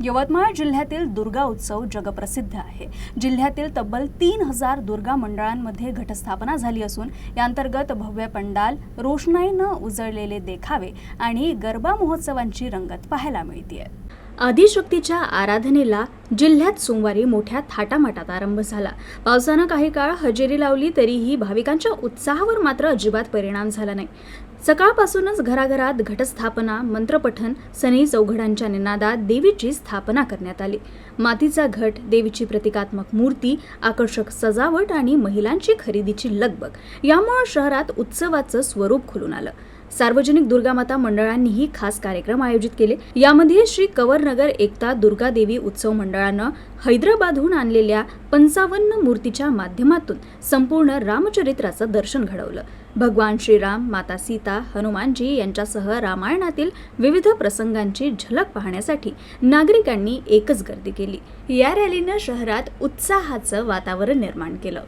यवतमाळ जिल्ह्यातील दुर्गा उत्सव जगप्रसिद्ध आहे. जिल्ह्यातील तब्बल तीन हजार दुर्गा मंडळांमध्ये घटस्थापना झाली असून याअंतर्गत भव्य पंडाल रोषणाईनं उजळलेले देखावे आणि गरबा महोत्सवांची रंगत पाहायला मिळते आदिशक्तीच्या आराधनेला जिल्ह्यात सोमवारी मोठ्या थाटामाटात आरंभ झाला. पावसानं काही काळ हजेरी लावली तरीही भाविकांच्या उत्साहावर मात्र अजिबात परिणाम झाला नाही. सकाळपासूनच घराघरात घटस्थापना मंत्रपठन सनई चौघडांच्या निनादात देवीची स्थापना करण्यात आली. मातीचा घट देवीची प्रतिकात्मक मूर्ती आकर्षक सजावट आणि महिलांची खरेदीची लगबग यामुळे शहरात उत्सवाचं स्वरूप खुलून आलं. सार्वजनिक दुर्गामाता मंडळांनीही खास कार्यक्रम आयोजित केले. यामध्ये श्री कवरनगर एकता दुर्गा देवी उत्सव मंडळानं हैदराबादहून आणलेल्या पंचावन्न मूर्तीच्या माध्यमातून संपूर्ण रामचरित्राचं दर्शन घडवलं. भगवान श्रीराम माता सीता हनुमानजी यांच्यासह रामायणातील विविध प्रसंगांची झलक पाहण्यासाठी नागरिकांनी एकच गर्दी केली. या रॅलीनं शहरात उत्साहाचं वातावरण निर्माण केलं.